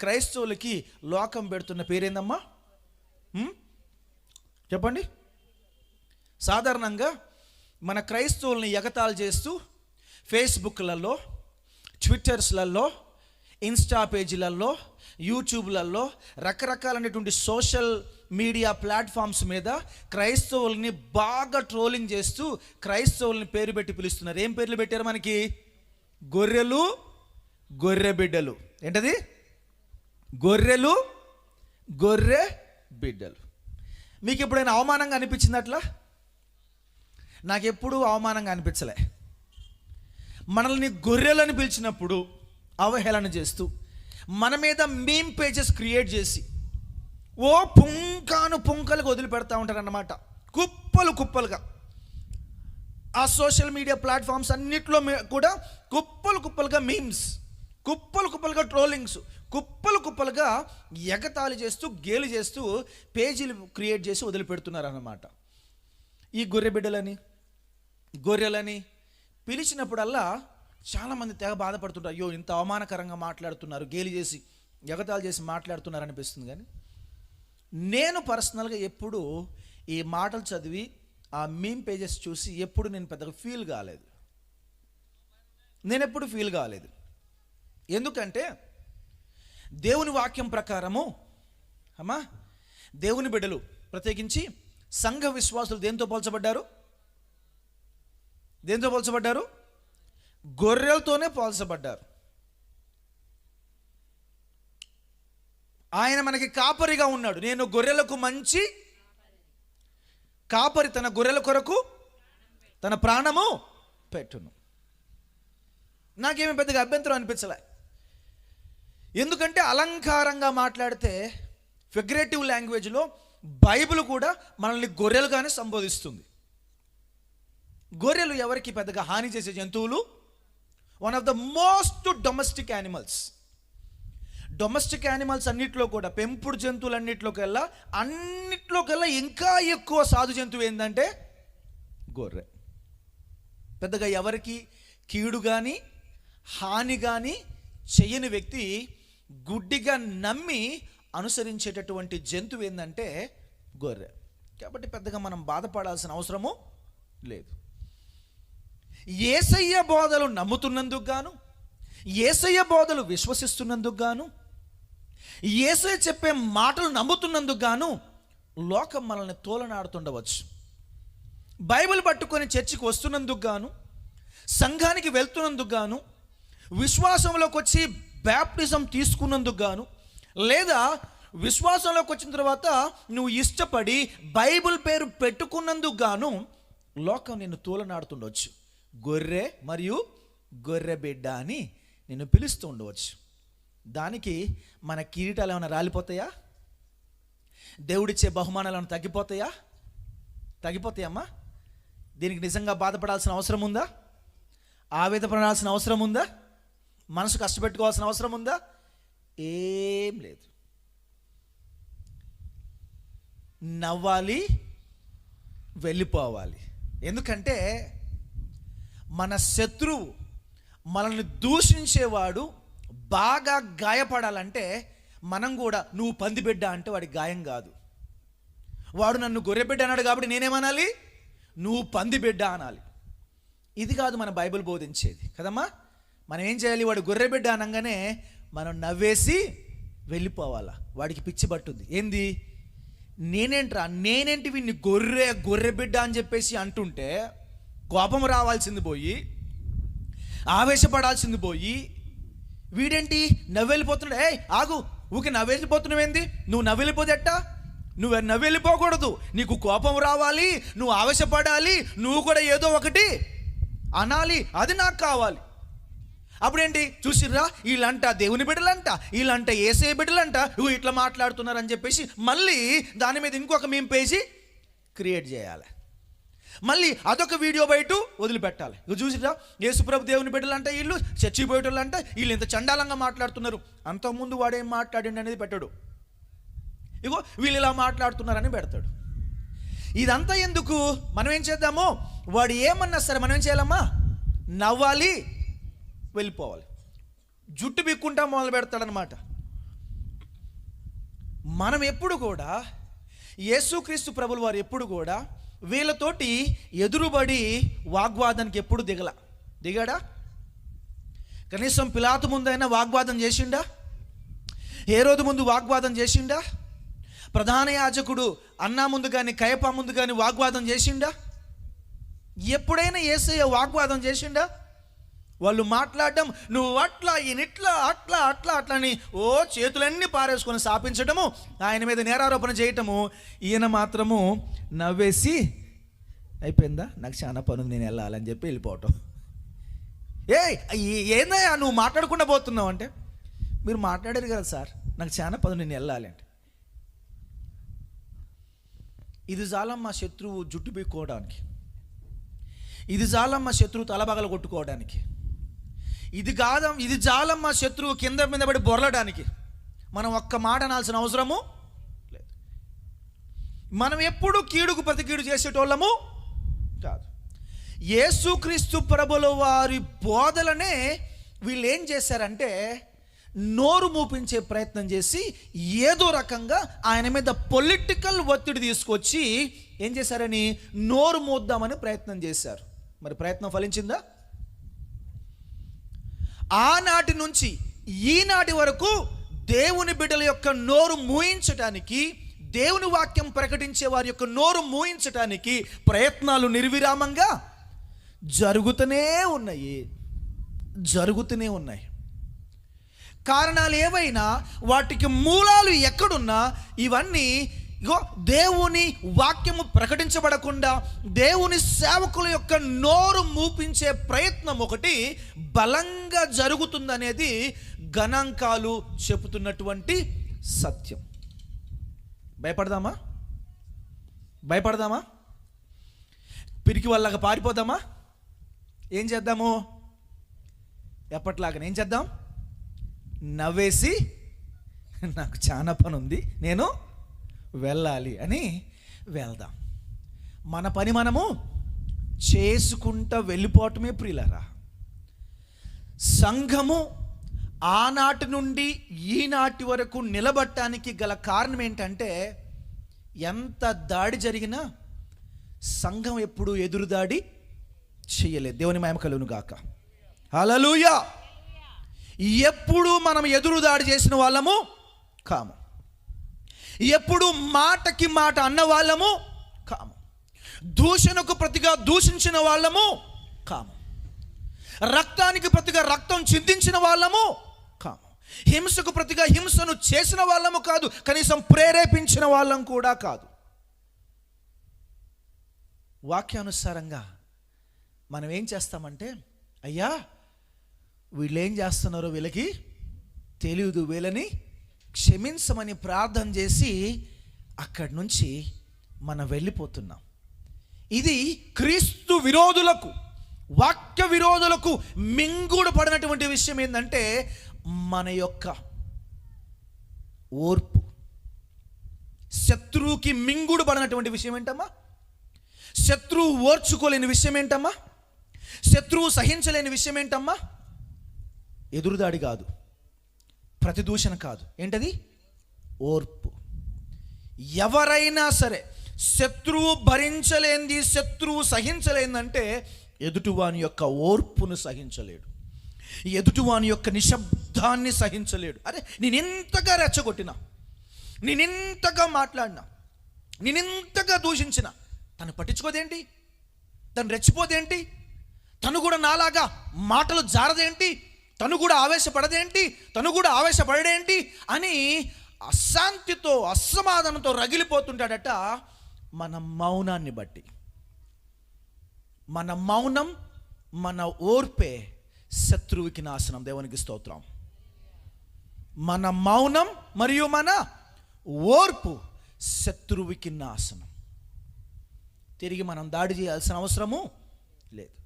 క్రైస్తవులకి లోకం పెడుతున్న పేరేందమ్మా? చెప్పండి. సాధారణంగా మన క్రైస్తవుల్ని ఎగతాళి చేస్తూ ఫేస్బుక్లలో ట్విట్టర్స్లలో ఇన్స్టా పేజీలలో యూట్యూబ్లలో రకరకాలైనటువంటి సోషల్ మీడియా ప్లాట్ఫామ్స్ మీద క్రైస్తవుల్ని బాగా ట్రోలింగ్ చేస్తూ క్రైస్తవుల్ని పేరు పెట్టి పిలుస్తున్నారు. ఏం పేర్లు పెట్టారు మనకి? గొర్రెలు గొర్రె బిడ్డలు ఏంటది? గొర్రెలు గొర్రె బిడ్డలు. మీకు ఎప్పుడైనా అవమానంగా అనిపించింది అట్లా నాకు ఎప్పుడూ అవమానంగా అనిపించలే. మనల్ని గొర్రెలను పిలిచినప్పుడు అవహేళన చేస్తూ మన మీద మీమ్ పేజెస్ క్రియేట్ చేసి ఓ పుంకాను పుంకలుగా వదిలిపెడతా ఉంటారన్నమాట. కుప్పలు కుప్పలుగా. ఆ సోషల్ మీడియా ప్లాట్ఫామ్స్ అన్నిట్లో కూడా కుప్పలు కుప్పలుగా మీమ్స్ కుప్పలు కుప్పలుగా ట్రోలింగ్స్ కుప్పలు కుప్పలుగా ఎగతాళి చేస్తూ గేలు చేస్తూ పేజీలు క్రియేట్ చేసి వదిలిపెడుతున్నారు అన్నమాట ఈ గొర్రె బిడ్డలని గొర్రెలని పిలిచినప్పుడల్లా చాలామంది తెగ బాధపడుతుంటారు. అయ్యో ఇంత అవమానకరంగా మాట్లాడుతున్నారు గేలి చేసి ఎగతాళి చేసి మాట్లాడుతున్నారు అనిపిస్తుంది కానీ నేను పర్సనల్గా ఎప్పుడు ఈ మాటలు చదివి ఆ మీమ్ పేజెస్ చూసి ఎప్పుడు నేను పెద్దగా ఫీల్ కాలేదు. నేను ఎప్పుడు ఫీల్ కాలేదు. ఎందుకంటే దేవుని వాక్యం ప్రకారము అమ్మా దేవుని బిడ్డలు ప్రత్యేకించి సంఘ విశ్వాసులు దేంతో పోల్చబడ్డారు? దేంతో పోల్చబడ్డారు? గొర్రెలతోనే పోల్చబడ్డారు. ఆయన మనకి కాపరిగా ఉన్నాడు. నేను గొర్రెలకు మంచి కాపరి తన గొర్రెల కొరకు తన ప్రాణము పెట్టును. నాకేమి పెద్దగా అభ్యంతరం అనిపించలే. ఎందుకంటే అలంకారంగా మాట్లాడితే ఫిగరేటివ్ లాంగ్వేజ్లో బైబిల్ కూడా మనల్ని గొర్రెలుగానే సంబోధిస్తుంది. గొర్రెలు ఎవరికి పెద్దగా హాని చేసే జంతువులు? One of the most domestic animals domestic animals అన్నిట్లో కూడా పెంపుడు జంతువులన్నింటిలోకెల్లా అన్నిట్లోకెల్లా ఇంకా ఎక్కువ సాధు జంతువు ఏంటంటే గొర్రె. పెద్దగా ఎవరికి కీడు కానీ హాని కానీ చెయ్యని వ్యక్తి గుడ్డిగా నమ్మి అనుసరించేటటువంటి జంతువు ఏంటంటే గొర్రె. కాబట్టి పెద్దగా మనం బాధపడాల్సిన అవసరము లేదు. ఏసయ్య బోధలు నమ్ముతున్నందుకు గాను ఏసయ్య బోధలు విశ్వసిస్తున్నందుకు గాను ఏసయ్య చెప్పే మాటలు నమ్ముతున్నందుకు గాను లోకం మనల్ని తోలనాడుతుండవచ్చు. బైబిల్ పట్టుకొని చర్చికి వస్తున్నందుకు గాను సంఘానికి వెళ్తున్నందుకు గాను విశ్వాసంలోకి వచ్చి బ్యాప్టిజం తీసుకున్నందుకు గాను లేదా విశ్వాసంలోకి వచ్చిన తర్వాత నువ్వు ఇష్టపడి బైబిల్ పేరు పెట్టుకున్నందుకు గాను లోకం నిన్ను తూలనాడుతుండవచ్చు గొర్రె మరియు గొర్రె బిడ్డ అని నిన్ను పిలుస్తూ ఉండవచ్చు. దానికి మన కిరీటాలు ఏమైనా రాలిపోతాయా? దేవుడిచ్చే బహుమానాలు ఏమైనా తగ్గిపోతాయా? తగ్గిపోతాయమ్మా. దీనికి నిజంగా బాధపడాల్సిన అవసరం ఉందా? ఆవేదపడాల్సిన అవసరం ఉందా? మనసు కష్టపెట్టుకోవాల్సిన అవసరం ఉందా? ఏం లేదు. నవ్వాలి వెళ్ళిపోవాలి. ఎందుకంటే మన శత్రువు మనల్ని దూషించేవాడు బాగా గాయపడాలంటే మనం కూడా నువ్వు పందిబిడ్డ అంటే వాడి గాయం కాదు. వాడు నన్ను గొర్రెబిడ్డ అన్నాడు కాబట్టి నేనేమనాలి? నువ్వు పందిబిడ్డ అనాలి. ఇది కాదు మన బైబిల్ బోధించేది. కదమ్మా? మనం ఏం చేయాలి? వాడు గొర్రెబిడ్డ అనగానే మనం నవ్వేసి వెళ్ళిపోవాలా. వాడికి పిచ్చి పట్టుంది. ఏంది? నేనేంట్రా? నేనేంటి వీడిని గొర్రె గొర్రె బిడ్డ అని చెప్పేసి అంటుంటే కోపం రావాల్సింది పోయి ఆవేశపడాల్సింది పోయి వీడేంటి? నవ్వెళ్ళిపోతున్నాడు. ఏ ఆగు. ఊకి నవ్వెళ్ళిపోతున్నావేంది నువ్వు నవ్వెళ్ళిపోతే ఎట్టా? నువ్వు నవ్వెళ్ళిపోకూడదు. నీకు కోపం రావాలి నువ్వు ఆవేశపడాలి నువ్వు కూడా ఏదో ఒకటి అనాలి అది నాకు కావాలి. అప్పుడేంటి? చూసిర్రా? వీళ్ళంట దేవుని బిడ్డలంట వీళ్ళంట ఏసే బిడ్డలంట ఇవి ఇట్లా మాట్లాడుతున్నారని చెప్పేసి మళ్ళీ దాని మీద ఇంకొక మేము పేజీ క్రియేట్ చేయాలి. మళ్ళీ అదొక వీడియో బయట వదిలిపెట్టాలి. ఇక చూసిరా యేసుప్రభు దేవుని బిడ్డలంట వీళ్ళు చచ్చిపోయేటోళ్ళంట వీళ్ళు ఇంత చండాలంగా మాట్లాడుతున్నారు. అంతకుముందు వాడేం మాట్లాడండి అనేది పెట్టాడు. ఇగో వీళ్ళు ఇలా మాట్లాడుతున్నారని పెడతాడు. ఇదంతా ఎందుకు? మనం ఏం చేద్దాము? వాడు ఏమన్నా సరే మనం ఏం చేయాలమ్మా? నవ్వాలి. వెళ్ళిపోవాలి. జుట్టు బిక్కుంటా మొదలు పెడతాడనమాట. మనం ఎప్పుడు కూడా యేసుక్రీస్తు ప్రభులు వారు ఎప్పుడు కూడా వీళ్ళతోటి ఎదురుబడి వాగ్వాదానికి ఎప్పుడు దిగల. దిగాడా? కనీసం పిలాతు ముందైనా వాగ్వాదం చేసిండా? ఏ రోజు ముందు వాగ్వాదం చేసిండా? ప్రధాన యాజకుడు అన్నా ముందు కానీ కయప ముందు కానీ వాగ్వాదం చేసిండా? ఎప్పుడైనా ఏసయ్య వాగ్వాదం చేసిండా? వాళ్ళు మాట్లాడడం నువ్వు అట్లా ఈయన ఇట్లా అట్లా అట్లా అట్లా అని ఓ చేతులన్నీ పారేసుకొని స్థాపించడము ఆయన మీద నేరారోపణ చేయటము ఈయన మాత్రము నవ్వేసి అయిపోయిందా? నాకు చాలా పని నేను వెళ్ళాలని చెప్పి వెళ్ళిపోవటం. ఏ ఏందయ్యా నువ్వు మాట్లాడకుండా పోతున్నావు అంటే మీరు మాట్లాడారు కదా సార్ నాకు చాలా పనులు నేను వెళ్ళాలి అంటే. ఇది జాలం మా శత్రువు జుట్టు పీక్కోవడానికి. ఇది జాలం మా శత్రువు తలబగలు కొట్టుకోవడానికి ఇది కాదం ఇది జాలం మా శత్రువు కింద మీద పడి బొరలడానికి. మనం ఒక్క మాట అనాల్సిన అవసరము లేదు. మనం ఎప్పుడు కీడుకు ప్రతి కీడు చేసేటోళ్ళము కాదు. యేసుక్రీస్తు ప్రభుల వారి బోధలనే వీళ్ళు ఏం చేశారంటే నోరు మూపించే ప్రయత్నం చేసి ఏదో రకంగా ఆయన మీద పొలిటికల్ ఒత్తిడి తీసుకొచ్చి ఏం చేశారని నోరు మూద్దామని ప్రయత్నం చేశారు. మరి ప్రయత్నం ఫలించిందా? ఆనాటి నుంచి ఈనాటి వరకు దేవుని బిడ్డల యొక్క నోరు మూయించటానికి దేవుని వాక్యం ప్రకటించే వారి యొక్క నోరు మూయించటానికి ప్రయత్నాలు నిర్విరామంగా జరుగుతూనే ఉన్నాయి. జరుగుతూనే ఉన్నాయి. కారణాలు ఏవైనా వాటికి మూలాలు ఎక్కడున్నా ఇవన్నీ ఇగో దేవుని వాక్యము ప్రకటించబడకుండా దేవుని సేవకుల యొక్క నోరు మూపించే ప్రయత్నం ఒకటి బలంగా జరుగుతుందనేది గణాంకాలు చెబుతున్నటువంటి సత్యం. భయపడదామా? భయపడదామా? పిరికి వాళ్ళగా పారిపోదామా? ఏం చేద్దాము? ఎప్పట్లాగా ఏం చేద్దాం? నవ్వేసి నాకు చాలా పని ఉంది నేను వెళ్ళాలి అని వెళ్దాం. మన పని మనము చేసుకుంటా వెళ్ళిపోవటమే ప్రియులరా. సంఘము ఆనాటి నుండి ఈనాటి వరకు నిలబట్టడానికి గల కారణం ఏంటంటే ఎంత దాడి జరిగినా సంఘం ఎప్పుడు ఎదురు దాడి దేవుని మహిమ కలుగును గాక. అలలుయా ఎప్పుడు మనం ఎదురుదాడి చేసిన వాళ్ళము కాము. ఎప్పుడు మాటకి మాట అన్న వాళ్ళము కాము. దూషణకు ప్రతిగా దూషించిన వాళ్ళము కాము. రక్తానికి ప్రతిగా రక్తం చిందించిన వాళ్ళము కాము. హింసకు ప్రతిగా హింసను చేసిన వాళ్ళము కాదు కనీసం ప్రేరేపించిన వాళ్ళం కూడా కాదు. వాక్యానుసారంగా మనం ఏం చేస్తామంటే అయ్యా వీళ్ళు ఏం చేస్తున్నారో వీళ్ళకి తెలియదు వీళ్ళని క్షమించమని ప్రార్థన చేసి అక్కడి నుంచి మనం వెళ్ళిపోతున్నాం. ఇది క్రీస్తు విరోధులకు వాక్య విరోధులకు మింగుడు పడినటువంటి విషయం ఏంటంటే మన యొక్క ఓర్పు. శత్రువుకి మింగుడు పడినటువంటి విషయం ఏంటమ్మా? శత్రువు ఓర్చుకోలేని విషయం ఏంటమ్మా? శత్రువు సహించలేని విషయం ఏంటమ్మా? ఎదురుదాడి కాదు. ప్రతిదూషణ కాదు. ఏంటది? ఓర్పు. ఎవరైనా సరే శత్రువు భరించలేంది శత్రువు సహించలేందంటే ఎదుటివాని యొక్క ఓర్పును సహించలేడు. ఎదుటివాని యొక్క నిశ్శబ్దాన్ని సహించలేడు. అరే నేను రెచ్చగొట్టినా నేనింతగా మాట్లాడినా నేను దూషించిన తను పట్టించుకోదేంటి? తను రెచ్చిపోదేంటి? తను కూడా నాలాగా మాటలు జారదేంటి? తను కూడా ఆవేశపడదేంటి? తను కూడా ఆవేశపడేంటి అని అశాంతితో అసమాధానంతో రగిలిపోతుంటాడట మన మౌనాన్ని బట్టి. మన మౌనం మన ఓర్పే శత్రువుకి నాశనం. దేవునికి స్తోత్రం. మన మౌనం మరియు మన ఓర్పు శత్రువుకి నాశనం. తిరిగి మనం దాడి చేయాల్సిన అవసరము లేదు.